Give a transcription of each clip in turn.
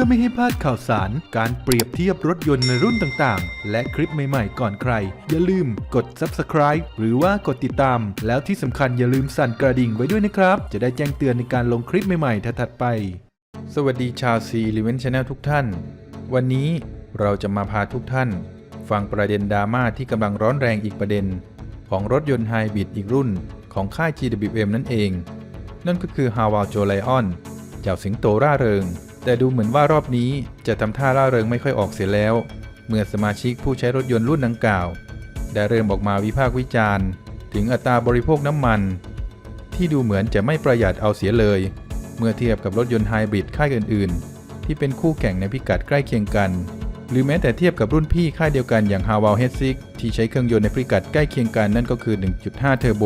พื่อไม่ให้พลาดข่าวสาร การเปรียบเทียบรถยนต์ในรุ่นต่างๆ และคลิปใหม่ๆ ก่อนใคร อย่าลืมกด subscribe หรือว่ากดติดตาม แล้วที่สำคัญอย่าลืมสั่นกระดิ่งไว้ด้วยนะครับ จะได้แจ้งเตือนในการลงคลิปใหม่ๆถัดไป สวัสดีชาว C Event Channel ทุกท่าน วันนี้เราจะมาพาทุกท่าน ฟังประเด็นดราม่าที่กำลังร้อนแรงอีกประเด็น ของรถยนต์ไฮบริดอีกรุ่น ของค่าย GWM นั่นเอง นั่นก็คือ h a w a l j o l i o n เจ้าสิงโตร่าเริง แต่ดูเหมือนว่ารอบนี้จะทำท่าร่าเริงไม่ค่อยออกเสียแล้ว เมื่อสมาชิกผู้ใช้รถยนต์รุ่นดังกล่าว ได้เริ่มออกมาวิพากษ์วิจารณ์ ถึงอัตราบริโภคน้ำมัน ที่ดูเหมือนจะไม่ประหยัดเอาเสียเลย เมื่อเทียบกับรถยนต์ไฮบริดค่ายอื่น ๆ ที่เป็นคู่แข่งในพิกัดใกล้เคียงกัน หรือแม้แต่เทียบกับรุ่นพี่ค่ายเดียวกันอย่าง h a w a l h e a d s i ที่ใช้เครื่องยนต์ในพิกัดใกล้เคียงกันนั่นก็คือ 1.5 เทอร์โบ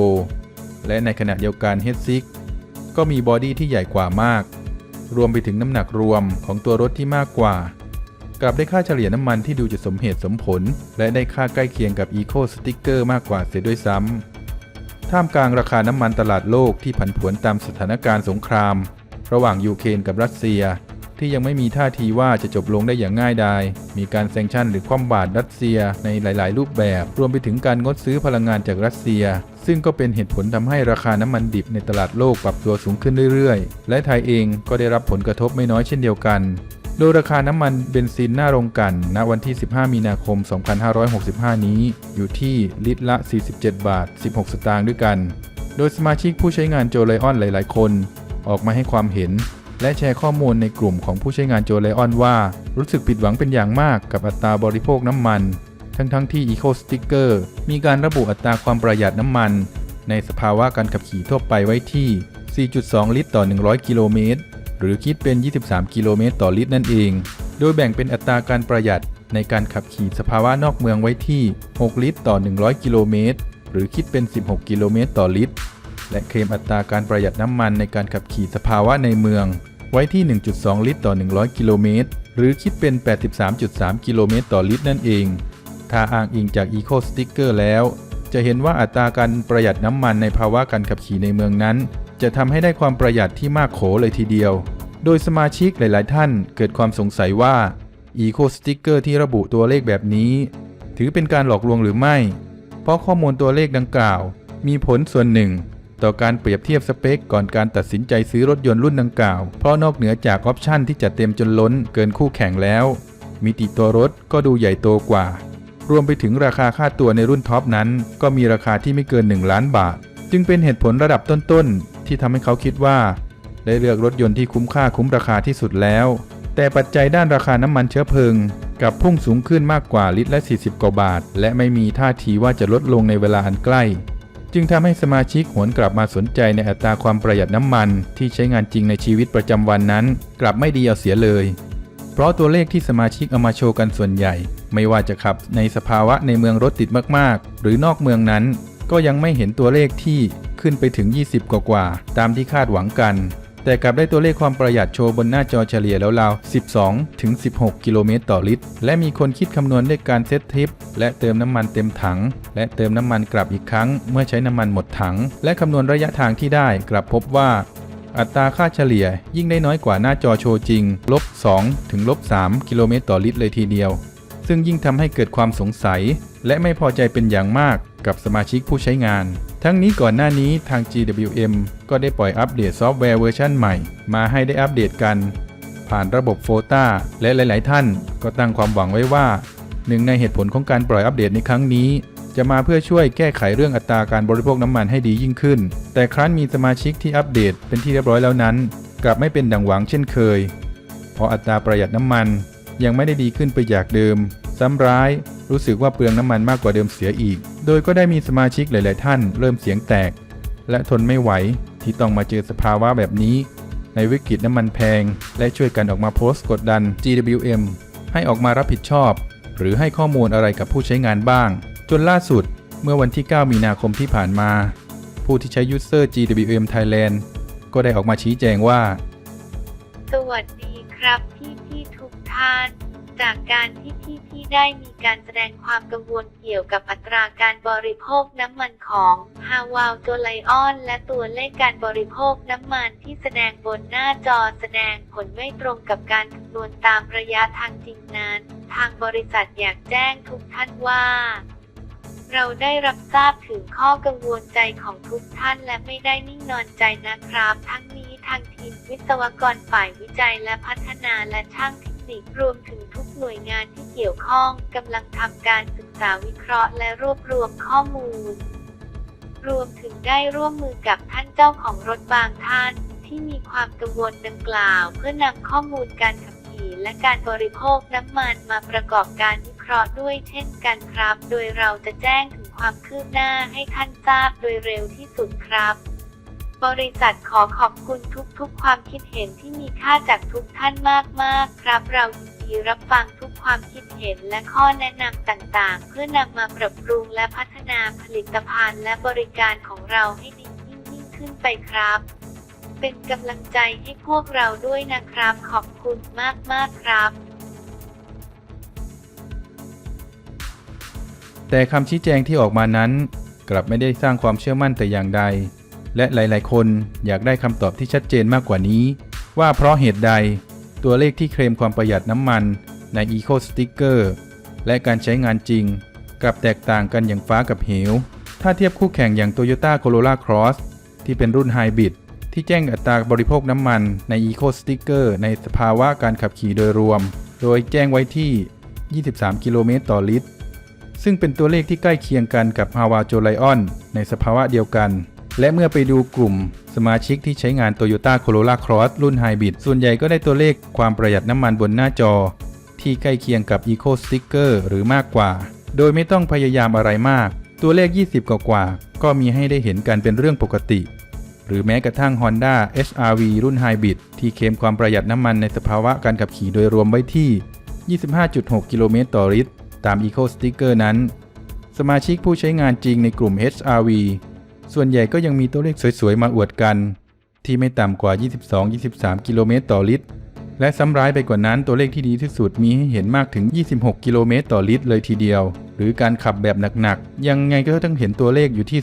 และในขณะเดียวกัน h e a d s i ก็มีบอดี้ที่ใหญ่กว่ามาก รวมไปถึงน้ำหนักรวมของตัวรถที่มากกว่า กลับได้ค่าเฉลี่ยน้ำมันที่ดูจะสมเหตุสมผล และได้ค่าใกล้เคียงกับ Eco Sticker มากกว่าเสียด้วยซ้ำท่ามกลางราคาน้ำมันตลาดโลกที่ผันผวนตามสถานการณ์สงคราม ระหว่างยูเครนกับรัสเซีย ที่ยังไม่มีท่าทีว่าจะจบลงได้อย่างง่ายดาย มีการแซงชั่นหรือคว่ำบาตรรัสเซียในหลาย ๆ รูปแบบ รวมไปถึงการงดซื้อพลังงานจากรัสเซีย ซึ่งก็เป็นเหตุผลทำให้ราคาน้ำมันดิบในตลาดโลกปรับตัวสูงขึ้นเรื่อย ๆ และไทยเองก็ได้รับผลกระทบไม่น้อยเช่นเดียวกันโดยราคาน้ำมันเบนซินหน้าโรงกัน ณ วันที่ 15 มีนาคม 2565 นี้ อยู่ที่ลิตรละ 47 บาท 16 สตางค์ด้วยกัน โดยสมาชิกผู้ใช้งานโจไลออนหลาย ๆ คน ออกมาให้ความเห็น และแชร์ข้อมูลในกลุ่มของผู้ใช้งานโจไลออนว่า รู้สึกผิดหวังเป็นอย่างมากกับอัตราบริโภคน้ำมัน ทั้งๆทที่ Eco Sticker มีการระบุอัตราความประหยัดน้ำมัน ในสภาวะการขับขี่ทั่วไปไว้ที่ 4.2 ลิตรต่อ 100 กิโลเมตร หรือคิดเป็น 23 กิโลเมตรต่อลิตรนั่นเอง โดยแบ่งเป็นอัตราการประหยัดในการขับขี่สภาวะนอกเมืองไว้ที่ 6 ลิตรต่อ 100 กิโลเมตร หรือคิดเป็น 16 กิโลเมตรต่อลิตร และเคลมอัตราการประหยัดน้ำมันในการขับขี่สภาวะในเมือง ไว้ที่ 1.2 ลิตรต่อ 100 กิโลเมตร หรือคิดเป็น 83.3 กิโลเมตรต่อลิตรนั่นเอง ถ้าอ้างอิงจาก Eco Sticker แล้ว จะเห็นว่าอัตราการประหยัดน้ำมันในภาวะการขับขี่ในเมืองนั้น จะทำให้ได้ความประหยัดที่มากโขเลยทีเดียว โดยสมาชิกหลาย ๆ ท่านเกิดความสงสัยว่า Eco Sticker ที่ระบุตัวเลขแบบนี้ ถือเป็นการหลอกลวงหรือไม่ เพราะข้อมูลตัวเลขดังกล่าว มีผลส่วนหนึ่ง ต่อการเปรียบเทียบสเปค ก่อนการตัดสินใจซื้อรถยนต์รุ่นดังกล่าว เพราะนอกเหนือจากออปชันที่จัดเต็มจนล้นเกินคู่แข่งแล้ว มิติตัวรถก็ดูใหญ่โตกว่า รวมไปถึงราคาค่าตัวในรุ่นท็อปนั้น ก็มีราคาที่ไม่เกิน 1 ล้านบาท จึงเป็นเหตุผลระดับต้นๆ ที่ทำให้เขาคิดว่า ได้เลือกรถยนต์ที่คุ้มค่าคุ้มราคาที่สุดแล้ว แต่ปัจจัยด้านราคาน้ำมันเชื้อเพลิงกับพุ่งสูงขึ้นมากกว่าลิตรละ 40 กว่าบาท และไม่มีท่าทีว่าจะลดลงในเวลาอันใกล้ จึงทำให้สมาชิกหวนกลับมาสนใจในอัตราความประหยัดน้ำมันที่ใช้งานจริงในชีวิตประจำวันนั้น กลับไม่ดีเอาเสียเลย เพราะตัวเลขที่สมาชิกเอามาโชว์กันส่วนใหญ่ ไม่ว่าจะขับในสภาวะในเมืองรถติดมากๆ หรือนอกเมืองนั้น ก็ยังไม่เห็นตัวเลขที่ขึ้นไปถึง 20 กว่าๆตามที่คาดหวังกัน แต่กลับได้ตัวเลขความประหยัดโชว์บนหน้าจอเฉลี่ยแล้วราว12 ถึง 16 กิโลเมตรต่อลิตร และมีคนคิดคำนวณด้วยการเซตทริป และเติมน้ำมันเต็มถัง และเติมน้ำมันกลับอีกครั้ง เมื่อใช้น้ำมันหมดถัง และคำนวณระยะทางที่ได้กลับพบว่าอัตราค่าเฉลี่ยยิ่งได้น้อยกว่าหน้าจอโชว์จริง ลบ 2 ถึงลบ 3 กิโลเมตรต่อลิตรเลยทีเดียว ซึ่งยิ่งทำให้เกิดความสงสัย และไม่พอใจเป็นอย่างมากกับสมาชิกผู้ใช้งาน ทั้งนี้ก่อนหน้านี้ทาง GWM ก็ได้ปล่อยอัปเดตซอฟต์แวร์เวอร์ชันใหม่ มาให้ได้อัปเดตกัน ผ่านระบบโฟต้าและหลาย ๆ ท่าน ก็ตั้งความหวังไว้ว่า หนึ่งในเหตุผลของการปล่อยอัปเดตในครั้งนี้ จะมาเพื่อช่วยแก้ไขเรื่องอัตราการบริโภคน้ำมันให้ดียิ่งขึ้น แต่ครั้นมีสมาชิกที่อัปเดตเป็นที่เรียบร้อยแล้วนั้น กลับไม่เป็นดังหวังเช่นเคย เพราะอัตราประหยัดน้ำมันยังไม่ได้ดีขึ้นไปจากเดิม ซ้ำร้าย รู้สึกว่าเปลืองน้ำมันมากกว่าเดิมเสียอีก โดยก็ได้มีสมาชิกหลาย ๆ ท่าน เริ่มเสียงแตก และทนไม่ไหวที่ต้องมาเจอสภาวะแบบนี้ ในวิกฤตน้ำมันแพง และช่วยกันออกมาโพสต์กดดัน GWM ให้ออกมารับผิดชอบ หรือให้ข้อมูลอะไรกับผู้ใช้งานบ้าง จนล่าสุดเมื่อวันที่ 9 มีนาคมที่ผ่านมา ผู้ที่ใช้ยูเซอร์ GWM Thailand ก็ได้ออกมาชี้แจงว่า สวัสดีครับพี่พี่ๆทุกท่าน จากการที่พี่ๆได้มีการแสดงความกังวลเกี่ยวกับอัตราการบริโภคน้ำมันของฮาวาวโจไลออน และตัวเลขการบริโภคน้ำมันที่แสดงบนหน้าจอแสดงผลไม่ตรงกับการคำนวณตามระยะทางจริงนั้น ทางบริษัทอยากแจ้งทุกท่านว่าเราได้รับทราบถึงข้อกังวลใจของทุกท่านและไม่ได้นิ่งนอนใจนะครับ ทั้งนี้ทางทีมวิศวกรฝ่ายวิจัยและพัฒนาและช่างเทคนิครวมถึง หน่วยงานที่เกี่ยวข้องกำลังทำการศึกษาวิเคราะห์และรวบรวมข้อมูล รวมถึงได้ร่วมมือกับท่านเจ้าของรถบางท่าน ที่มีความกังวลดังกล่าว เพื่อนำข้อมูลการขับขี่และการบริโภคน้ำมันมาประกอบการวิเคราะห์ด้วยเช่นกันครับ โดยเราจะแจ้งถึงความคืบหน้าให้ท่านทราบโดยเร็วที่สุดครับบริษัทขอขอบคุณทุกๆ ความคิดเห็นที่มีค่าจากทุกท่านมากๆ ครับเรายิน ดีรับฟังทุกความคิดเห็นและข้อแนะนำต่างๆ เพื่อนำมาปรับปรุงและพัฒนาผลิตภัณฑ์และบริการของเราให้ดียิ่งยิ่งขึ้นไปครับ เป็นกำลังใจให้พวกเราด้วยนะครับ ขอบคุณมากๆครับแต่คำชี้แจงที่ออกมานั้น กลับไม่ได้สร้างความเชื่อมั่นแต่อย่างใด และหลาย ๆ คนอยากได้คำตอบที่ชัดเจนมากกว่านี้ ว่าเพราะเหตุใด ตัวเลขที่เคลมความประหยัดน้ำมันใน Eco Sticker และการใช้งานจริง กลับแตกต่างกันอย่างฟ้ากับเหว ถ้าเทียบคู่แข่งอย่าง Toyota Corolla Cross ที่เป็นรุ่นไฮบริดที่แจ้งอัตราบริโภคน้ำมันใน Eco Sticker ในสภาวะการขับขี่โดยรวม โดยแจ้งไว้ที่ 23 กิโลเมตรต่อลิตร ซึ่งเป็นตัวเลขที่ใกล้เคียงกันกับ h a w a j o l i o n ในสภาวะเดียวกัน และเมื่อไปดูกลุ่มสมาชิกที่ใช้งาน Toyota Corolla Cross รุ่น Hybrid ส่วนใหญ่ก็ได้ตัวเลขความประหยัดน้ำมันบนหน้าจอ ที่ใกล้เคียงกับ Eco Sticker หรือมากกว่า โดยไม่ต้องพยายามอะไรมาก ตัวเลข 20 กว่ากว่า ก็มีให้ได้เห็นกันเป็นเรื่องปกติ หรือแม้กระทั่ง Honda HR-V รุ่น Hybrid ที่เคลมความประหยัดน้ำมันในสภาวะการขับขี่โดยรวมไว้ที่ 25.6 กิโลเมตรต่อลิตร ตาม Eco Sticker นั้น สมาชิกผู้ใช้งานจริงในกลุ่ม HRV ส่วนใหญ่ก็ยังมีตัวเลขสวยๆ มาอวดกัน ที่ไม่ต่ำกว่า 22-23 กิโลเมตรต่อลิตร และซ้ำร้ายไปกว่านั้นตัวเลขที่ดีที่สุดมีให้เห็นมากถึง 26 กิโลเมตรต่อลิตรเลยทีเดียว หรือการขับแบบหนักๆ ยังไงก็ต้องเห็นตัวเลขอยู่ที่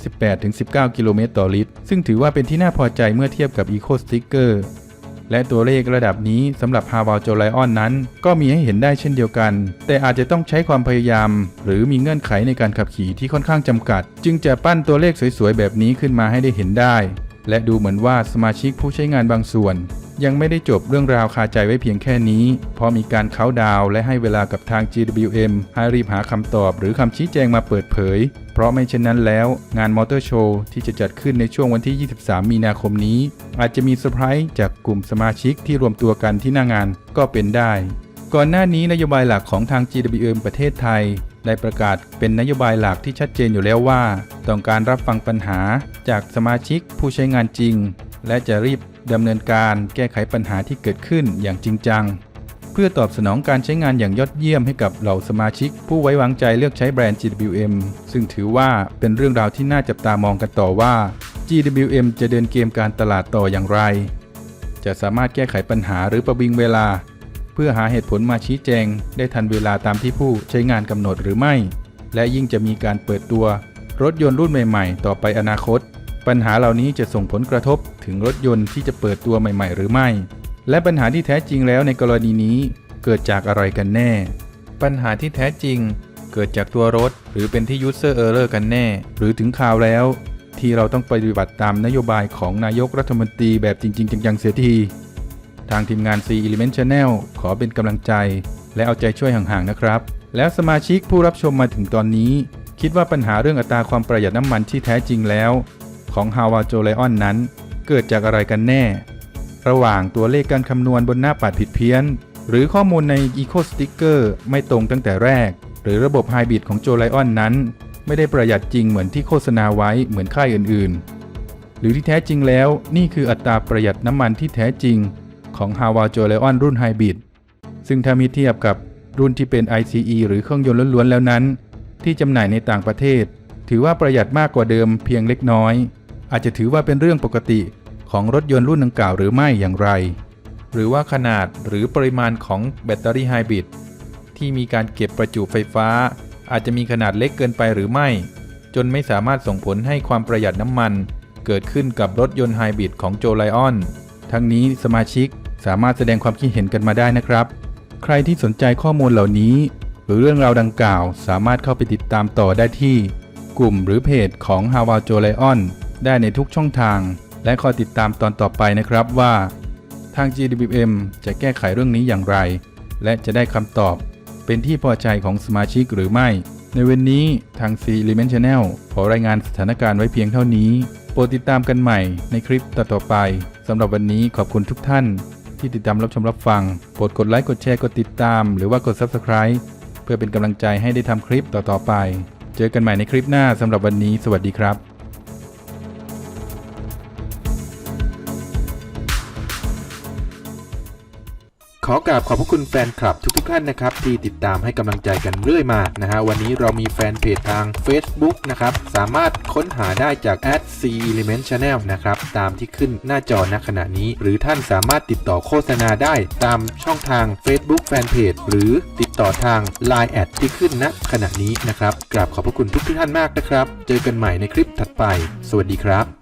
18-19 กิโลเมตรต่อลิตร ซึ่งถือว่าเป็นที่น่าพอใจเมื่อเทียบกับ Eco Sticker และตัวเลขระดับนี้สำหรับ h a w a j o l i o n นั้น ก็มีให้เห็นได้เช่นเดียวกัน แต่อาจจะต้องใช้ความพยายาม หรือมีเงื่อนไขในการขับขี่ที่ค่อนข้างจำกัด จึงจะปั้นตัวเลขสวยๆ แบบนี้ขึ้นมาให้ได้เห็นได้ และดูเหมือนว่าสมาชิกผู้ใช้งานบางส่วน ยังไม่ได้จบเรื่องราวคาใจไว้เพียงแค่นี้ เพราะมีการเขาดาวและให้เวลากับทาง GWM ให้รีบหาคำตอบหรือคำชี้แจงมาเปิดเผย เพราะไม่เช่นนั้นแล้ว งานมอเตอร์โชว์ที่จะจัดขึ้นในช่วงวันที่ 23 มีนาคมนี้ อาจจะมีเซอร์ไพรส์จากกลุ่มสมาชิกที่รวมตัวกันที่หน้างานก็เป็นได้ ก่อนหน้านี้นโยบายหลักของทาง GWM ประเทศไทยได้ประกาศเป็นนโยบายหลักที่ชัดเจนอยู่แล้วว่า ต้องการรับฟังปัญหาจากสมาชิกผู้ใช้งานจริง และจะรีบ ดำเนินการแก้ไขปัญหาที่เกิดขึ้นอย่างจริงจัง เพื่อตอบสนองการใช้งานอย่างยอดเยี่ยมให้กับเหล่าสมาชิก ผู้ไว้วางใจเลือกใช้แบรนด์ GWM ซึ่งถือว่าเป็นเรื่องราวที่น่าจับตามองกันต่อว่า GWM จะเดินเกมการตลาดต่ออย่างไร จะสามารถแก้ไขปัญหาหรือประวิงเวลา เพื่อหาเหตุผลมาชี้แจง ได้ทันเวลาตามที่ผู้ใช้งานกำหนดหรือไม่ และยิ่งจะมีการเปิดตัว รถยนต์รุ่นใหม่ ๆ ต่อไปอนาคต ปัญหาเหล่านี้จะส่งผลกระทบถึงรถยนต์ที่จะเปิดตัวใหม่ ๆ หรือไม่ และปัญหาที่แท้จริงแล้วในกรณีนี้เกิดจากอะไรกันแน่ ปัญหาที่แท้จริง เกิดจากตัวรถ หรือเป็นที่ user error กันแน่ หรือถึงข่าวแล้ว ที่เราต้องปฏิบัติตามนโยบายของนายกรัฐมนตรีแบบจริง ๆ จังๆเสียที ทางทีมงาน C Element Channel ขอเป็นกำลังใจ และเอาใจช่วยห่างๆนะครับ แล้วสมาชิกผู้รับชมมาถึงตอนนี้ คิดว่าปัญหาเรื่องอัตราความประหยัดน้ำมันที่แท้จริงแล้ว ของ h a w a j o l i o n นั้น เกิดจากอะไรกันแน่ ระหว่างตัวเลขการคำนวณบนหน้าปัดผิดเพี้ยน หรือข้อมูลใน Eco Sticker ไม่ตรงตั้งแต่แรก หรือระบบไฮบริดของ j o l i o n นั้น ไม่ได้ประหยัดจริงเหมือนที่โฆษณาไว้เหมือนค่ายอื่นๆ หรือที่แท้จริงแล้วนี่คืออัตราประหยัดน้ำมันที่แท้จริงของ h a w a j o l i o n รุ่นไฮบริดซึ่งถ้ามีเทียบกับรุ่นที่เป็น ICE หรือเครื่องยนต์ล้วนๆแล้วนั้น ที่จำหน่ายในต่างประเทศ ถือว่าประหยัดมากกว่าเดิมเพียงเล็กน้อย อาจจะถือว่าเป็นเรื่องปกติของรถยนต์รุ่นดังกล่าวหรือไม่อย่างไร หรือว่าขนาดหรือปริมาณของแบตเตอรี่ไฮบริดที่มีการเก็บประจุไฟฟ้า อาจจะมีขนาดเล็กเกินไปหรือไม่ จนไม่สามารถส่งผลให้ความประหยัดน้ำมัน เกิดขึ้นกับรถยนต์ไฮบริดของโจไลออนทั้งนี้สมาชิกสามารถแสดงความคิดเห็นกันมาได้นะครับ ใครที่สนใจข้อมูลเหล่านี้ หรือเรื่องราวดังกล่าว สามารถเข้าไปติดตามต่อได้ที่ กลุ่มหรือเพจของ h a w a j o l i o n ได้ในทุกช่องทาง และคอยติดตามตอนต่อไปนะครับว่าทาง GWM จะแก้ไขเรื่องนี้อย่างไร และจะได้คำตอบเป็นที่พอใจของสมาชิกหรือไม่ ในวันนี้ทาง C Element Channel ขอรายงานสถานการณ์ไว้เพียงเท่านี้ โปรดติดตามกันใหม่ในคลิปต่อๆไปสำหรับวันนี้ขอบคุณทุกท่าน ที่ติดตามรับชมรับฟัง โปรดกดไลค์กดแชร์กดติดตาม หรือว่ากด Subscribe เพื่อเป็นกำลังใจให้ได้ทำคลิปต่อๆไป เจอกันใหม่ในคลิปหน้าสำหรับวันนี้ สวัสดีครับ อกราบขอบพระคุณแฟนคลับทุกๆท่านนะครับที่ติดตามให้กำลังใจกันเรื่อยมานะฮะวันนี้เรามีแฟนเพจทาง Facebook นะครับสามารถค้นหาได้จาก c element channel นะครับตามที่ขึ้นหน้าจอณขณะนี้ หรือท่านสามารถติดต่อโฆษณาได้ตามช่องทาง Facebook Fanpage หรือติดต่อทาง Line แอดที่ขึ้นณขณะนี้นะครับกราบขอบพระคุณทุกท่านมากนะครับ เจอกันใหม่ในคลิปถัดไป สวัสดีครับ